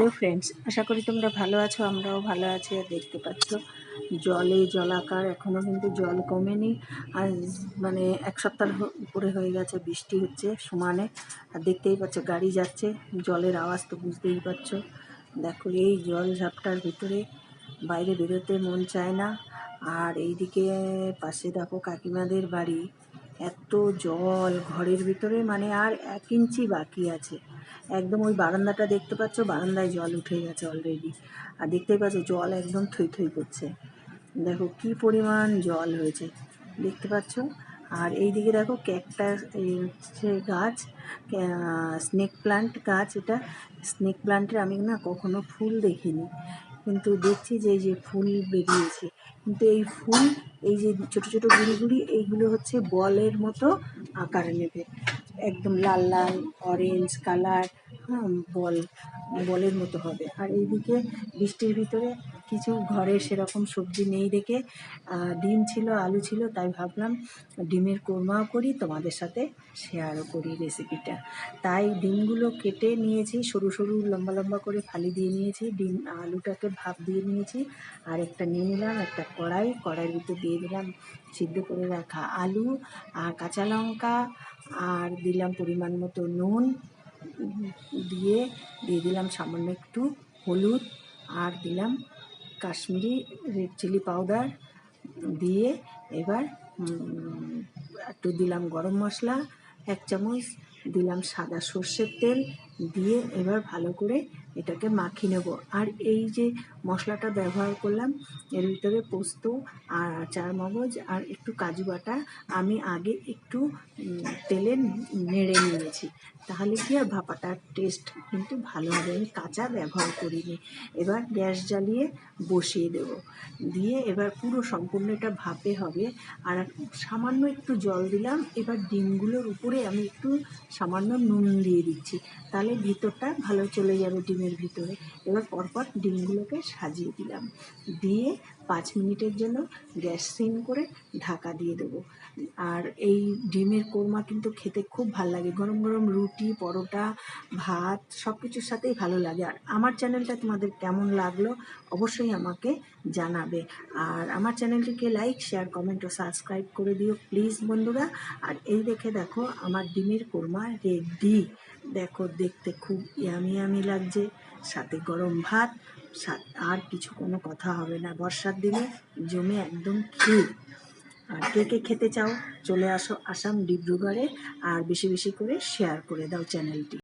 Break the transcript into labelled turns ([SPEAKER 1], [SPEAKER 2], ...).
[SPEAKER 1] Hello friends আশা করি তোমরা ভালো আছো, আমরাও ভালো আছি, আর দেখতে পাচ্ছ জলে জলাকার এখনও কিন্তু জল কমেনি। আর মানে এক সপ্তাহ উপরে হয়ে গেছে, বৃষ্টি হচ্ছে সমানে। আর দেখতেই পাচ্ছ, গাড়ি যাচ্ছে, জলের আওয়াজ তো বুঝতেই পারছ। দেখো, এই জল ঝাপটার ভিতরে বাইরে বেরোতে মন চায় না। আর এইদিকে পাশে দেখো কাকিমাদের বাড়ি, এত জল, ঘরের ভিতরে মানে আর এক ইঞ্চি বাকি আছে। একদম ওই বারান্দাটা দেখতে পাচ্ছ, বারান্দায় জল উঠে গেছে অলরেডি আর দেখতেই পাচ্ছ, জল একদম থই থই করছে। দেখো কি পরিমাণ জল হয়েছে, দেখতে পাচ্ছ? আর এইদিকে দেখো ক্যাকটাস এই হচ্ছে গাছ স্নেক প্লান্ট গাছ, এটা স্নেক প্লান্টের আমি না কখনো ফুল দেখিনি। কিন্তু দেখছি যে, এই যে ফুল বেরিয়েছে। কিন্তু এই ফুল, এই যে ছোট ছোট গুড়ি গুড়ি, এইগুলো হচ্ছে বলের মতো আকার নেবে। একদম লাল লাল অরেঞ্জ কালার হ্যাঁ বল বলের মতো হবে। আর এইদিকে বৃষ্টির ভিতরে কিছু ঘরে সেরকম সবজি নেই দেখে ডিম ছিল, আলু ছিল, তাই ভাবলাম ডিমের কোরমাও করি, তোমাদের সাথে শেয়ারও করি রেসিপিটা তাই ডিমগুলো কেটে নিয়েছি, সরু সরু লম্বা লম্বা করে ফালি দিয়ে নিয়েছি, ডিম, আলুটাকে ভাপ দিয়ে নিয়েছি, আর একটা নিয়ে নিলাম, একটা কড়াই, কড়াইয়ের ভিতর দিয়ে দিলাম, সিদ্ধ করে রাখা আলু আর কাঁচা লঙ্কা আর দিলাম পরিমাণ মতো নুন দিয়ে দিয়ে দিলাম সামান্য একটু হলুদ আর দিলাম কাশ্মীরি রেড চিলি পাউডার দিয়ে এবার একটু দিলাম গরম মশলা, এক চামচ দিলাম সাদা সর্ষের তেল দিয়ে এবার ভালো করে এটাকে মাখিয়ে নেব। আর এই যে মশলাটা ব্যবহার করলাম, এর ভিতরে পোস্ত আর চার মগজ আর একটু কাজু বাটা আমি আগে একটু তেলে নেড়ে নিয়েছি। তাহলে কি আর ভাপাটার টেস্ট কিন্তু ভালো হবে। আমি কাঁচা ব্যবহার করিনি। এবার গ্যাস জ্বালিয়ে বসিয়ে দেব। দিয়ে এবার পুরো সম্পূর্ণ এটা ভাপে হবে। আর সামান্য একটু জল দিলাম। এবার ডিমগুলোর উপরে আমি একটু সামান্য নুন দিয়ে দিচ্ছি। তাহলে ভিতরটা ভালো চলে যাবে ডিমের ভিতরে। এবার পরপর ডিমগুলোকে সাজিয়ে দিলাম। দিয়ে পাঁচ মিনিটের জন্য গ্যাস সিম করে ঢাকা দিয়ে দেবো। আর এই ডিমের কোরমা কিন্তু খেতে খুব ভালো লাগে। গরম গরম রুটি, পরোটা, ভাত সব কিছুর সাথেই ভালো লাগে। আর আমার চ্যানেলটা তোমাদের কেমন লাগল অবশ্যই আমাকে জানাবে। আর আমার চ্যানেলটিকে লাইক, শেয়ার, কমেন্ট ও সাবস্ক্রাইব করে দিও প্লিজ বন্ধুরা। আর এই দেখে দেখো আমার ডিমের কোরমা রেডি। দেখো দেখতে খুব ইয়ামি ইয়ামি লাগছে। সাথে গরম ভাত আর কিছু কোনো কথা হবে না। বর্ষার দিনে জমে একদম ক্ষীর। আর কে কে খেতে চাও, চলে আসো আসাম ডিব্রুগড়ে, আর বেশি বেশি করে শেয়ার করে দাও চ্যানেলটি